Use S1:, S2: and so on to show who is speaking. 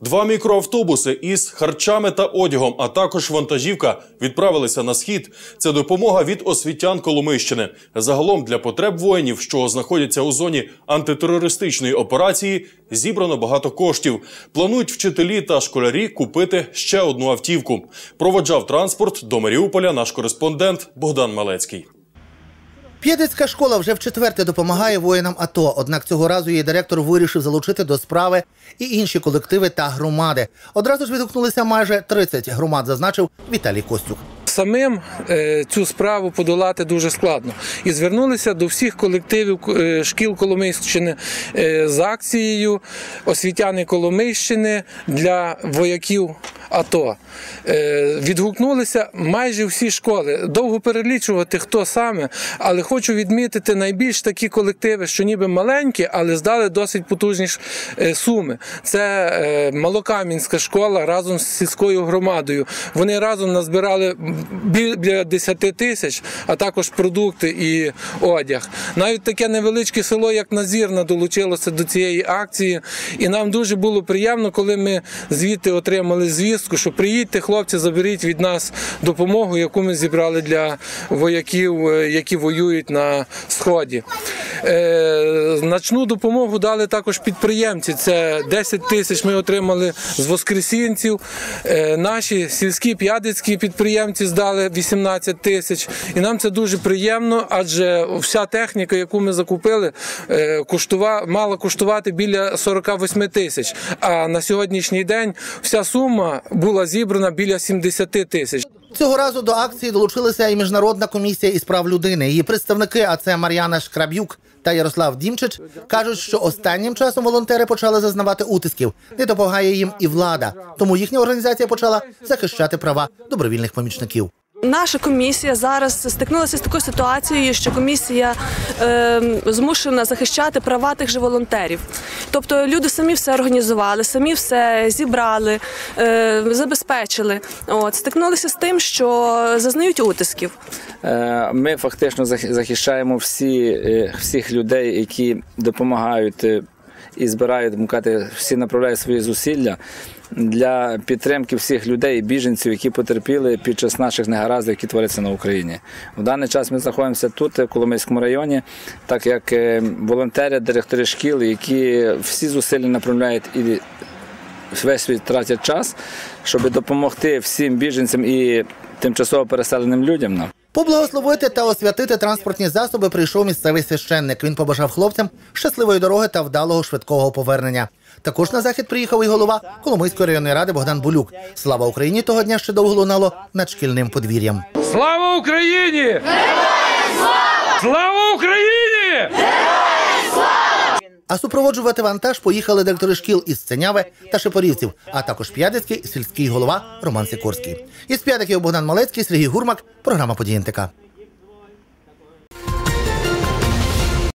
S1: Два мікроавтобуси із харчами та одягом, а також вантажівка відправилися на схід. Це допомога від освітян Коломийщини. Загалом для потреб воїнів, що знаходяться у зоні антитерористичної операції, зібрано багато коштів. Планують вчителі та школярі купити ще одну автівку. Проводжав транспорт до Маріуполя наш кореспондент Богдан Малецький.
S2: П'єдицька школа вже вчетверте допомагає воїнам АТО. Однак цього разу її директор вирішив залучити до справи і інші колективи та громади. Одразу ж відгукнулися майже 30 громад, зазначив Віталій Костюк.
S3: Самим е, цю справу подолати дуже складно. І звернулися до всіх колективів е, шкіл Коломийщини е, з акцією освітяни Коломийщини для вояків АТО. Відгукнулися майже всі школи. Довго перелічувати, хто саме, але хочу відмітити найбільш такі колективи, що ніби маленькі, але здали досить потужні суми. Це Малокам'янська школа разом з сільською громадою. Вони разом назбирали біля 10 тисяч, а також продукти і одяг. Навіть таке невеличке село, як Назірна, долучилося до цієї акції. І нам дуже було приємно, коли ми звідти отримали звістку, що приїдьте, хлопці, заберіть від нас допомогу, яку ми зібрали для вояків, е, які воюють на сході. Е, Значну допомогу дали також підприємці. Це 10 тисяч ми отримали з воскресінців. Е, Наші сільські п'ядицькі підприємці здали 18 тисяч. І нам це дуже приємно, адже вся техніка, яку ми закупили, е, мала коштувати біля 48 тисяч. А на сьогоднішній день вся сума була зібрана біля 70 тисяч.
S2: Цього разу до акції долучилася і міжнародна комісія із прав людини. Її представники, а це Мар'яна Шкраб'юк та Ярослав Дімчич, кажуть, що останнім часом волонтери почали зазнавати утисків. Не допомагає їм і влада. Тому їхня організація почала захищати права добровільних помічників.
S4: Наша комісія зараз стикнулася з такою ситуацією, що комісія е, змушена захищати права тих же волонтерів. Тобто люди самі все організували, самі все зібрали, е, забезпечили. От стикнулися з тим, що зазнають утисків.
S5: Е, Ми фактично зах- захищаємо всі, е, всіх людей, які допомагають і збирають мкати, всі направляють свої зусилля для підтримки всіх людей, біженців, які потерпіли під час наших негараздів, які творяться на Україні. В даний час ми знаходимося тут, в Коломийському районі, так як е, волонтери, директори шкіл, які всі зусилля направляють і весь свій тратять час, щоб допомогти всім біженцям і тимчасово переселеним людям.
S2: Поблагословити та освятити транспортні засоби прийшов місцевий священник. Він побажав хлопцям щасливої дороги та вдалого швидкого повернення. Також на захід приїхав і голова Коломийської районної ради Богдан Булюк. Слава Україні того дня ще довго лунало над шкільним подвір'ям.
S6: Слава Україні! Слава Україні!
S2: А супроводжувати вантаж поїхали директори шкіл із Сценяви та Шепорівців, а також П'ядицький сільський голова Роман Сікорський. Із П'ядиків Богдан Малецький, Сергій Гурмак, програма «Події НТК».